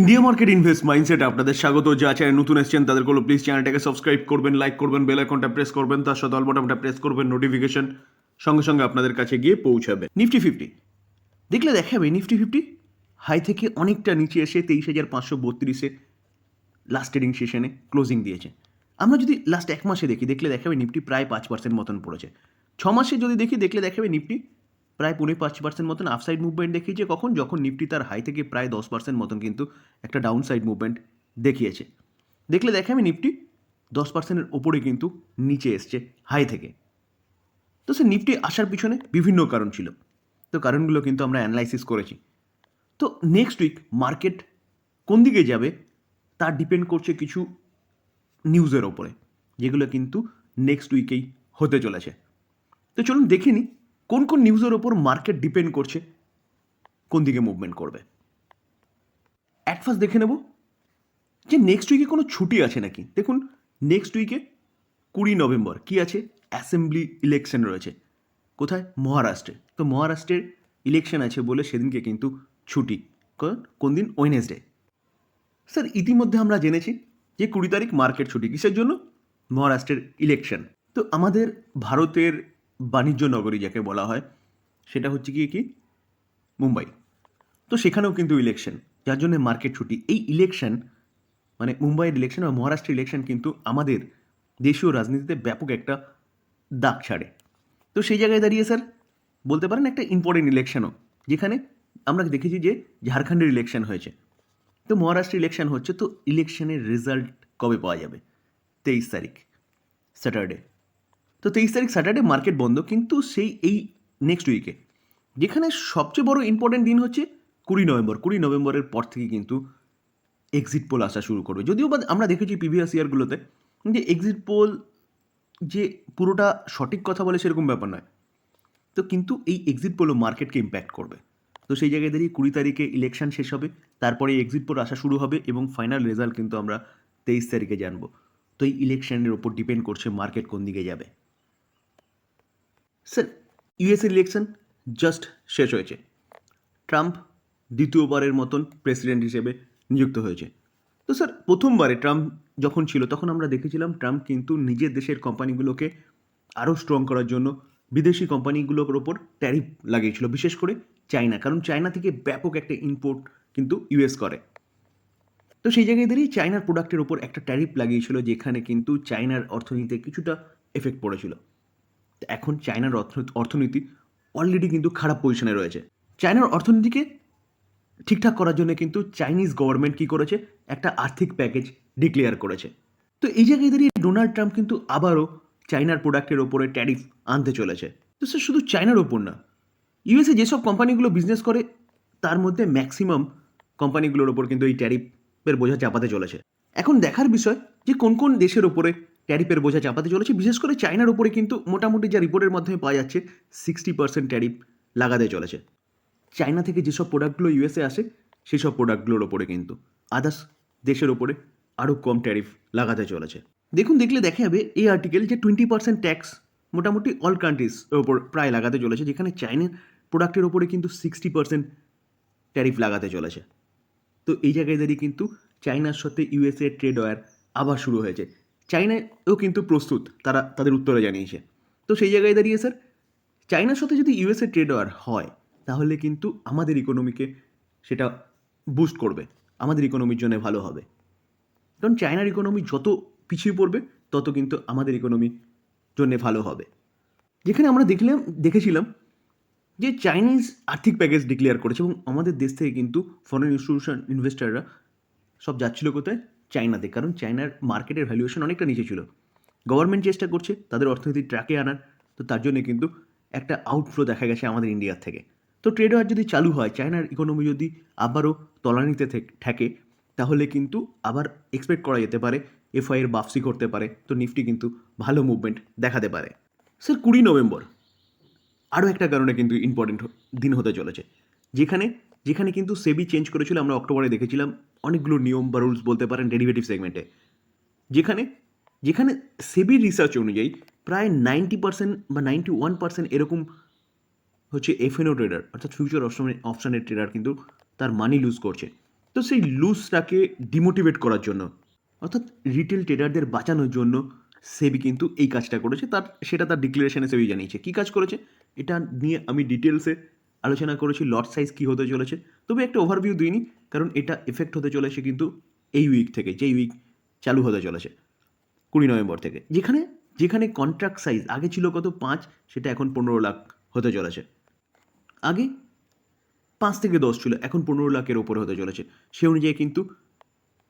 India market invest mindset আপনাদের স্বাগত। যা চ্যানেল নতুন এসেছেন, তাদের কোনো প্লিজ চ্যানেলটাকে সাবস্ক্রাইব করবেন লাইক করবেন বেল আইকনটা প্রেস করবেন, তার সাথে অল বাটনটা প্রেস করবেন নোটিফিকেশন সঙ্গে সঙ্গে আপনাদের কাছে গিয়ে পৌঁছাবে। নিফটি ফিফটি দেখলে দেখাবে নিফটি ফিফটি হাই থেকে অনেকটা নিচে এসে তেইশ হাজার পাঁচশো বত্রিশে লাস্ট ট্রেডিং সেশনে ক্লোজিং দিয়েছে। আমরা যদি লাস্ট এক মাসে দেখি, দেখলে দেখাবে নিফটি প্রায় পাঁচ পার্সেন্ট মতন পড়েছে। ছ মাসে যদি দেখি, দেখলে দেখাবে নিফটি প্রায় পৌনে পাঁচ পার্সেন্ট মতন আপসাইড মুভমেন্ট দেখিয়েছে কখন? যখন নিফটি তার হাই থেকে প্রায় দশ পার্সেন্ট মতন কিন্তু একটা ডাউন সাইড মুভমেন্ট দেখিয়েছে। দেখলে দেখে আমি নিফটি দশ পার্সেন্টের ওপরে কিন্তু নিচে এসছে হাই থেকে। তো সে নিফটি আসার পিছনে বিভিন্ন কারণ ছিল। তো কারণগুলো কিন্তু আমরা অ্যানালাইসিস করেছি। তো নেক্সট উইক মার্কেট কোন দিকে যাবে তা ডিপেন্ড করছে কিছু নিউজের ওপরে, যেগুলো কিন্তু নেক্সট উইকেই হতে চলেছে। তো চলুন দেখে নিই কোন কোন নিউজের ওপর মার্কেট ডিপেন্ড করছে, কোন দিকে মুভমেন্ট করবে? অ্যাট ফার্স্ট দেখে নেব যে নেক্সট উইকে কোনো ছুটি আছে নাকি? দেখুন নেক্সট উইকে কুড়ি নভেম্বর, কি আছে? অ্যাসেম্বলি ইলেকশন রয়েছে। কোথায়? মহারাষ্ট্রে। তো মহারাষ্ট্রের ইলেকশন আছে বলে সেদিনকে কিন্তু ছুটি। কোন- কোন দিন? ওয়েনেসডে স্যার ইতিমধ্যে আমরা জেনেছি যে কুড়ি তারিখ মার্কেট ছুটি। কিসের জন্য? মহারাষ্ট্রের ইলেকশন তো আমাদের ভারতের বাণিজ্য নগরী যাকে বলা হয়, সেটা হচ্ছে কি কি? মুম্বাই। তো সেখানেও কিন্তু ইলেকশন যার জন্য মার্কেট ছুটি। এই ইলেকশন মানে মুম্বাইয়ের ইলেকশন বা মহারাষ্ট্রের ইলেকশন কিন্তু আমাদের দেশীয় রাজনীতিতে ব্যাপক একটা দাগ ছাড়ে। তো সেই জায়গায় দাঁড়িয়ে স্যার বলতে পারেন একটা ইম্পর্টেন্ট ইলেকশনও যেখানে আমরা দেখেছি যে ঝাড়খণ্ডের ইলেকশন হয়েছে। তো মহারাষ্ট্র ইলেকশন হচ্ছে, তো ইলেকশনের রেজাল্ট কবে পাওয়া যাবে? তেইশ তারিখ স্যাটারডে তো তেইশ তারিখ স্যাটারডে মার্কেট বন্ধ, কিন্তু সেই এই নেক্সট উইকে যেখানে সবচেয়ে বড় ইম্পর্টেন্ট দিন হচ্ছে কুড়ি নভেম্বর। কুড়ি নভেম্বরের পর থেকে কিন্তু এক্সিট পোল আসা শুরু করবে। যদিও বা আমরা দেখেছি প্রিভিয়াস ইয়ারগুলোতে যে এক্সিট পোল যে পুরোটা সঠিক কথা বলে সেরকম ব্যাপার নয়। তো কিন্তু এই এক্সিট পোলও মার্কেটকে ইম্প্যাক্ট করবে। তো সেই জায়গায় দাঁড়িয়ে কুড়ি তারিখে ইলেকশন শেষ হবে, তারপরে এক্সিট পোল আসা শুরু হবে এবং ফাইনাল রেজাল্ট কিন্তু আমরা তেইশ তারিখে জানব। তো এই ইলেকশনের ওপর ডিপেন্ড করছে মার্কেট কোন দিকে যাবে। স্যার ইউএস ইলেকশন জাস্ট শেষ হয়েছে। ট্রাম্প দ্বিতীয়বারের মতন প্রেসিডেন্ট হিসেবে নিযুক্ত হয়েছে। তো স্যার, প্রথমবারে ট্রাম্প যখন ছিল, তখন আমরা দেখেছিলাম ট্রাম্প কিন্তু নিজের দেশের কোম্পানিগুলোকে আরও স্ট্রং করার জন্য বিদেশি কোম্পানিগুলোর ওপর ট্যারিফ লাগিয়েছিল, বিশেষ করে চায়না। কারণ চায়না থেকে ব্যাপক একটা ইম্পোর্ট কিন্তু ইউএস করে। তো সেই জায়গায় দাঁড়িয়ে চায়নার প্রোডাক্টের ওপর একটা ট্যারিফ লাগিয়েছিল, যেখানে কিন্তু চায়নার অর্থনীতিতে কিছুটা এফেক্ট পড়েছিল। এখন চায়নার অর্থ- অর্থনীতি অলরেডি কিন্তু খারাপ পজিশনে রয়েছে। চায়নার অর্থনীতিকে ঠিকঠাক করার জন্য কিন্তু চাইনিজ গভর্নমেন্ট কী করেছে? একটা আর্থিক প্যাকেজ ডিক্লেয়ার করেছে। তো এই জায়গায় দাঁড়িয়ে ডোনাল্ড ট্রাম্প কিন্তু আবারও চায়নার প্রোডাক্টের ওপরে ট্যারিফ আনতে চলেছে। তো সে শুধু চায়নার ওপর না ইউএসএ যেসব কোম্পানিগুলো বিজনেস করে, তার মধ্যে ম্যাক্সিমাম কোম্পানিগুলোর ওপর কিন্তু এই ট্যারিফের বোঝা চাপাতে চলেছে। এখন দেখার বিষয় যে কোন কোন দেশের ওপরে ট্যারিফের বোঝা চাপাতে চলেছে। বিশেষ করে চায়নার উপরে কিন্তু মোটামুটি যা রিপোর্টের মাধ্যমে পাওয়া যাচ্ছে সিক্সটি পার্সেন্ট ট্যারিফ লাগাতে চলেছে। চায়না থেকে যেসব প্রোডাক্টগুলো ইউএসএ আসে সেই সব প্রোডাক্টগুলোর ওপরে কিন্তু। আদার্স দেশের ওপরে আরও কম ট্যারিফ লাগাতে চলেছে। দেখুন, দেখলে দেখা যাবে, এই আর্টিকেল যে টোয়েন্টি পার্সেন্ট ট্যাক্স মোটামুটি অল কান্ট্রিজ ওপর প্রায় লাগাতে চলেছে, যেখানে চাইনার প্রোডাক্টের ওপরে কিন্তু সিক্সটি পার্সেন্ট ট্যারিফ লাগাতে চলেছে। তো এই জায়গায় দাঁড়িয়ে কিন্তু চায়নার সাথে ইউএসএ ট্রেড ওয়ার আবার শুরু হয়েছে। চায়নাও কিন্তু প্রস্তুত, তারা তাদের উত্তরে জানিয়েছে। তো সেই জায়গায় দাঁড়িয়ে, স্যার চায়নার সাথে যদি ইউএসএ ট্রেড ওয়ার হয়, তাহলে কিন্তু আমাদের ইকোনমিকে সেটা বুস্ট করবে, আমাদের ইকোনমির জন্য ভালো হবে। কারণ চায়নার ইকোনমি যত পিছিয়ে পড়বে, তত কিন্তু আমাদের ইকোনমির জন্যে ভালো হবে। যেখানে আমরা দেখলাম, দেখেছিলাম যে চাইনিজ আর্থিক প্যাকেজ ডিক্লেয়ার করেছে এবং আমাদের দেশ থেকে কিন্তু ফরেন ইনস্টিটিউশন ইনভেস্টাররা সব যাচ্ছিল কোথায়? চায়নাতে কারণ চায়নার মার্কেটের ভ্যালুয়েশন অনেকটা নিচে ছিল। গভর্নমেন্ট চেষ্টা করছে তাদের অর্থনীতি ট্র্যাকে আনার। তো তার জন্য কিন্তু একটা আউটফ্লো দেখা গেছে আমাদের ইন্ডিয়ার থেকে। তো ট্রেড ওয়ার যদি চালু হয় চায়নার ইকোনমি যদি আবারও তলানিতে থেক- তাহলে কিন্তু আবার এক্সপেক্ট করা যেতে পারে এফআই এর বাপসি করতে পারে। তো নিফটি কিন্তু ভালো মুভমেন্ট দেখাতে পারে। স্যার কুড়ি নভেম্বর আরও একটা কারণে কিন্তু ইম্পর্টেন্ট দিন হতে চলেছে। যেখানে যেখানে কিন্তু সেবি চেঞ্জ করেছিল, আমরা অক্টোবরে দেখেছিলাম। অনেকগুলো নিয়ম বা রুলস বলতে পারেন ডেরিভেটিভ সেগমেন্টে যেখানে যেখানে সেবির রিসার্চ অনুযায়ী প্রায় নাইনটি পার্সেন্ট বা নাইনটি ওয়ান পার্সেন্ট এরকম হচ্ছে এফএনও ট্রেডার অর্থাৎ ফিউচার অপশনে অপশানের ট্রেডার কিন্তু তার মানি লুজ করছে। তো সেই লুজটাকে ডিমোটিভেট করার জন্য, অর্থাৎ রিটেল ট্রেডারদের বাঁচানোর জন্য সেবি কিন্তু এই কাজটা করেছে। তার, সেটা তার ডিক্লারেশনে সেবি জানিয়েছে। কী কাজ করেছে? এটা নিয়ে আমি ডিটেলসে আলোচনা করেছি লট সাইজ কী হতে চলেছে। তবে একটা ওভারভিউ দিইনি, কারণ এটা এফেক্ট হতে চলেছে কিন্তু এই উইক থেকে, যেই উইক চালু হতে চলেছে, কুড়ি নভেম্বর থেকে। যেখানে যেখানে কন্ট্রাক্ট সাইজ আগে ছিল কত? পাঁচ, সেটা এখন পনেরো লাখ হতে চলেছে। আগে পাঁচ থেকে দশ ছিল, এখন পনেরো লাখের ওপরে হতে চলেছে। সে অনুযায়ী কিন্তু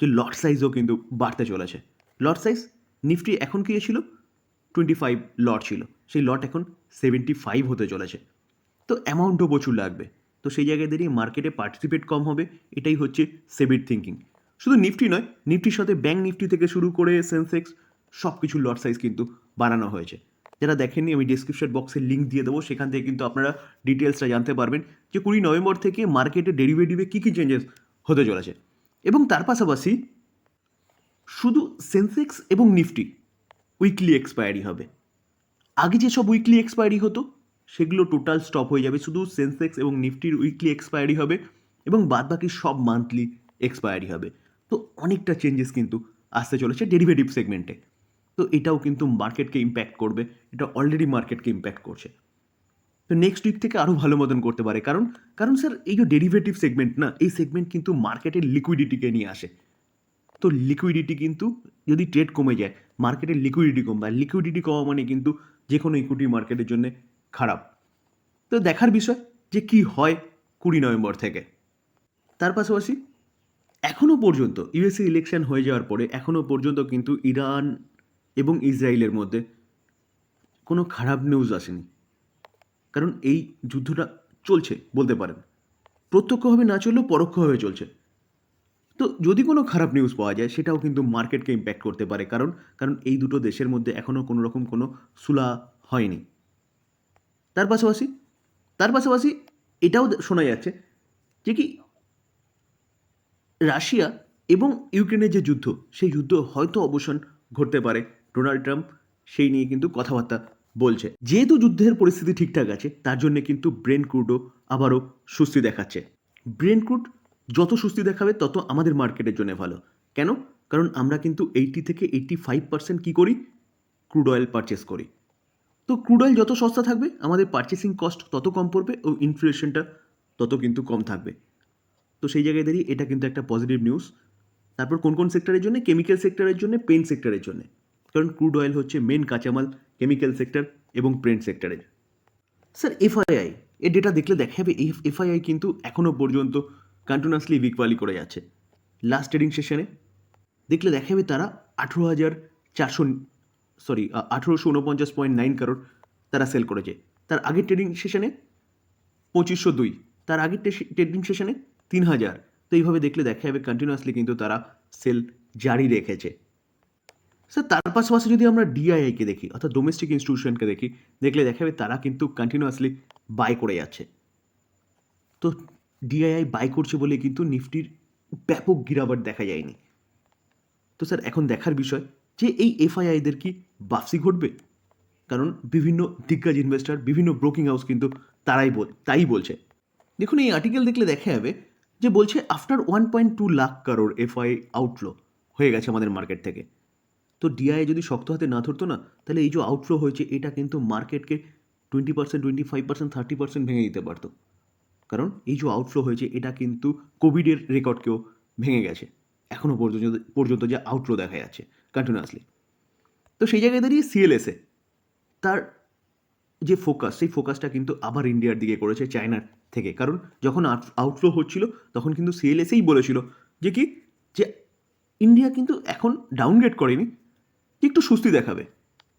যে লট সাইজও কিন্তু বাড়তে চলেছে। লট সাইজ নিফটি এখন কি ছিল? টোয়েন্টি ফাইভ লট ছিল। সেই লট এখন সেভেন্টি ফাইভ হতে চলেছে। তো অ্যামাউন্টও প্রচুর লাগবে। তো সেই জায়গায় দাঁড়িয়ে মার্কেটে পার্টিসিপেট কম হবে, এটাই হচ্ছে সেবির থিঙ্কিং শুধু নিফটি নয় নিফটির সাথে ব্যাঙ্ক নিফটি থেকে শুরু করে সেন্সেক্স সব কিছু লট সাইজ কিন্তু বাড়ানো হয়েছে। যারা দেখেননি, আমি ডিসক্রিপশন বক্সে লিঙ্ক দিয়ে দেবো, সেখান থেকে কিন্তু আপনারা ডিটেলসটা জানতে পারবেন যে কুড়ি নভেম্বর থেকে মার্কেটে ডেরিভেটিভে কী কী চেঞ্জেস হতে চলেছে। এবং তার পাশাপাশি শুধু সেন্সেক্স এবং নিফটি উইকলি এক্সপায়ারি হবে। আগে যেসব উইকলি এক্সপায়ারি হতো সেগুলো টোটাল স্টপ হয়ে যাবে। শুধু সেন্সেক্স এবং নিফটির উইকলি এক্সপায়ারি হবে এবং বাদবাকি সব মান্থলি এক্সপায়ারি হবে। তো অনেকটা চেঞ্জেস কিন্তু আসতে চলেছে ডেরিভেটিভ সেগমেন্টে তো এটাও কিন্তু মার্কেটকে ইম্প্যাক্ট করবে। এটা অলরেডি মার্কেটকে ইম্প্যাক্ট করছে। তো নেক্সট উইক থেকে আরও ভালো মতন করতে পারে। কারণ কারণ স্যার এই যে ডেরিভেটিভ সেগমেন্ট না, এই সেগমেন্ট কিন্তু মার্কেটের লিকুইডিটিকে নিয়ে আসে। তো লিকুইডিটি কিন্তু যদি ট্রেড কমে যায় মার্কেটের লিকুইডিটি কমবে। আর লিকুইডিটি কমা মানে কিন্তু যে কোনো ইকুইটি মার্কেটের জন্য খারাপ। তো দেখার বিষয় যে কি হয় কুড়ি নভেম্বর থেকে। তার পাশাপাশি এখনও পর্যন্ত ইউএসএ ইলেকশন হয়ে যাওয়ার পরে এখনও পর্যন্ত কিন্তু ইরান এবং ইসরায়েলের মধ্যে কোনো খারাপ নিউজ আসেনি। কারণ এই যুদ্ধটা চলছে বলতে পারেন। প্রত্যক্ষভাবে না চললেও পরোক্ষভাবে চলছে। তো যদি কোনো খারাপ নিউজ পাওয়া যায় সেটাও কিন্তু মার্কেটকে ইম্প্যাক্ট করতে পারে। কারণ কারণ এই দুটো দেশের মধ্যে এখনও কোনো রকম কোনো সুলা হয়নি। তার পাশাপাশি তার পাশাপাশি এটাও শোনা যাচ্ছে যে কি রাশিয়া এবং ইউক্রেনের যে যুদ্ধ, সেই যুদ্ধ হয়তো অবসান ঘটতে পারে। ডোনাল্ড ট্রাম্প সেই নিয়ে কিন্তু কথাবার্তা বলছে। যেহেতু যুদ্ধের পরিস্থিতি ঠিকঠাক আছে, তার জন্য কিন্তু ব্রেন ক্রুডও আবারও সুস্থি দেখাচ্ছে। ব্রেন ক্রুড যত সুস্থি দেখাবে, তত আমাদের মার্কেটের জন্য ভালো। কেন? কারণ আমরা কিন্তু এইটি থেকে এইটি ফাইভ পার্সেন্ট কী করি? ক্রুড অয়েল পারচেস করি। তো ক্রুড অয়েল যত সস্তা থাকবে, আমাদের পারচেসিং কস্ট তত কম পড়বে ও ইনফ্লেশনটা তত কিন্তু কম থাকবে। তো সেই জায়গায় দাঁড়িয়ে এটা কিন্তু একটা পজিটিভ নিউজ তারপর কোন কোন সেক্টরের জন্য? কেমিক্যাল সেক্টরের জন্য পেন সেক্টরের জন্য। কারণ ক্রুড অয়েল হচ্ছে মেন কাঁচামাল কেমিক্যাল সেক্টর এবং পেন্ট সেক্টরের স্যার এফআইআই এর ডেটা দেখলে দেখা যাবে এফআইআই কিন্তু এখনও পর্যন্ত কন্টিনিউয়াসলি উইক ভ্যালি করে যাচ্ছে। লাস্ট ট্রেডিং সেশনে দেখলে দেখা যাবে তারা আঠেরো হাজার চারশো সরি আঠেরোশো উনপঞ্চাশ পয়েন্ট নাইন কারোর তারা সেল করেছে। তার আগের ট্রেডিং সেশনে পঁচিশশো দুই, তার আগের ট্রেডিং সেশনে তিন হাজার। তো এইভাবে দেখলে দেখা যাবে কন্টিনিউয়াসলি কিন্তু তারা সেল জারি রেখেছে। স্যার তার পাশাপাশি যদি আমরা ডিআইআইকে দেখি, অর্থাৎ ডোমেস্টিক ইনস্টিটিউশনকে দেখি, দেখলে দেখা যাবে তারা কিন্তু কন্টিনিউয়াসলি বাই করে যাচ্ছে। তো ডিআইআই বাই করছে বলে কিন্তু নিফটির ব্যাপক গিরাবাট দেখা যায়নি। তো স্যার এখন দেখার বিষয় যে এই এফআইআইদের কি বাপসি ঘটবে। কারণ বিভিন্ন দিগ্গজ ইনভেস্টর বিভিন্ন ব্রোকিং হাউস কিন্তু তারাই বল, তাই বলছে। দেখুন, এই আর্টিকেল দেখলে দেখা যাবে যে বলছে after one point two lakh crore FI outflow হয়ে গেছে আমাদের মার্কেট থেকে। তো ডিআই যদি শক্ত হাতে না ধরতো না, তাহলে এই যে আউটফ্লো হয়েছে, এটা কিন্তু মার্কেটকে twenty percent twenty five percent thirty percent ভেঙে দিতে পারতো। কারণ এই যে আউটফ্লো হয়েছে, এটা কিন্তু কোভিডের রেকর্ডকেও ভেঙে গেছে। এখনও পর্যন্ত পর্যন্ত যে আউটফ্লো দেখা যাচ্ছে কন্টিনিউয়াসলি তো সেই জায়গায় দাঁড়িয়ে সিএলএসএ তার যে ফোকাস সেই ফোকাসটা কিন্তু আবার ইন্ডিয়ার দিকে করেছে চায়নার থেকে। কারণ যখন আউটফ্লো হচ্ছিল, তখন কিন্তু সিএলএসেই বলেছিল যে কি, যে ইন্ডিয়া কিন্তু এখন ডাউনগ্রেড করেনি, যে একটু সুস্থি দেখাবে।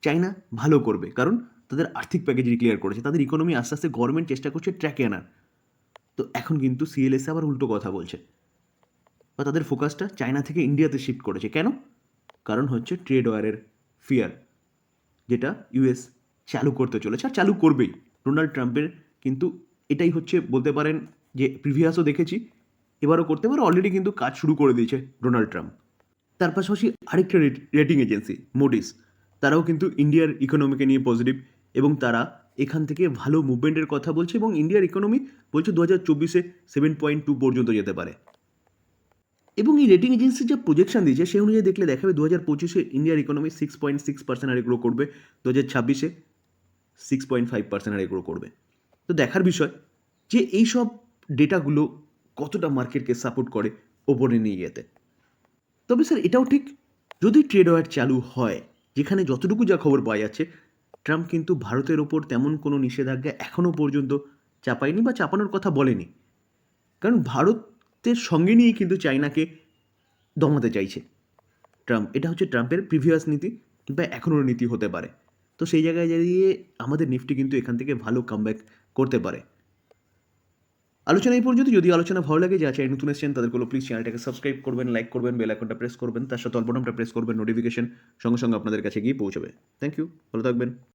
চায়না ভালো করবে, কারণ তাদের আর্থিক প্যাকেজ ডিক্লেয়ার করেছে, তাদের ইকোনমি আস্তে আস্তে গভর্নমেন্ট চেষ্টা করছে ট্র্যাকে আনার। তো এখন কিন্তু সিএলএসএ আবার উল্টো কথা বলছে। বা তাদের ফোকাসটা চায়না থেকে ইন্ডিয়াতে শিফট করেছে। কেন? কারণ হচ্ছে ট্রেড ওয়ারের ফিয়ার যেটা ইউএস চালু করতে চলেছে আর চালু করবেই। ডোনাল্ড ট্রাম্পের কিন্তু এটাই হচ্ছে বলতে পারেন যে প্রিভিয়াসও দেখেছি, এবারও করতে পারে অলরেডি কিন্তু কাজ শুরু করে দিয়েছে ডোনাল্ড ট্রাম্প তার পাশাপাশি আরেকটা রেটিং এজেন্সি মোডিস তারাও কিন্তু ইন্ডিয়ার ইকোনমিকে নিয়ে পজিটিভ এবং তারা এখান থেকে ভালো মুভমেন্টের কথা বলছে এবং ইন্ডিয়ার ইকোনমি বলছে দু হাজার চব্বিশে সেভেন পয়েন্ট টু পর্যন্ত যেতে পারে। এবং এই রেটিং এজেন্সি যে প্রজেকশন দিয়েছে সেই অনুযায়ী দেখলে দেখাবে দু হাজার পঁচিশে ইন্ডিয়ার economy six point six percent হারে গ্রো করবে দু হাজার ছাব্বিশে সিক্স পয়েন্ট ফাইভ পার্সেন্ট হারে গ্রো করবে। তো দেখার বিষয় যে এই সব ডেটাগুলো কতটা মার্কেটকে সাপোর্ট করে ওপরে নিয়ে যেতে তবে স্যার এটাও ঠিক, যদি ট্রেড ওয়ার চালু হয়, যেখানে যতটুকু যা খবর পাওয়া যাচ্ছে ট্রাম্প কিন্তু ভারতের ওপর তেমন কোনো নিষেধাজ্ঞা এখনও পর্যন্ত চাপায়নি বা চাপানোর কথা বলেনি। কারণ ভারতের সঙ্গে নিয়ে কিন্তু চায়নাকে দমাতে চাইছে। ট্রাম্প, এটা হচ্ছে ট্রাম্পের প্রিভিয়াস নীতি বা এখনও নীতি হতে পারে। তো সেই জায়গায় দাঁড়িয়ে আমাদের নিফটি কিন্তু এখান থেকে ভালো কামব্যাক করতে পারে। আলোচনা এই পর্যন্ত। যদি আলোচনা ভালো লাগে যা চাই নতুন এসেছেন তাদেরগুলো প্লিজ চ্যানেলটাকে সাবস্ক্রাইব করবেন লাইক করবেন বেল আইকনটা প্রেস করবেন, তার সাথে অল্পনামটা প্রেস করবেন নোটিফিকেশন সঙ্গে সঙ্গে আপনাদের কাছে গিয়ে পৌঁছবে। থ্যাংক ইউ ভালো থাকবেন।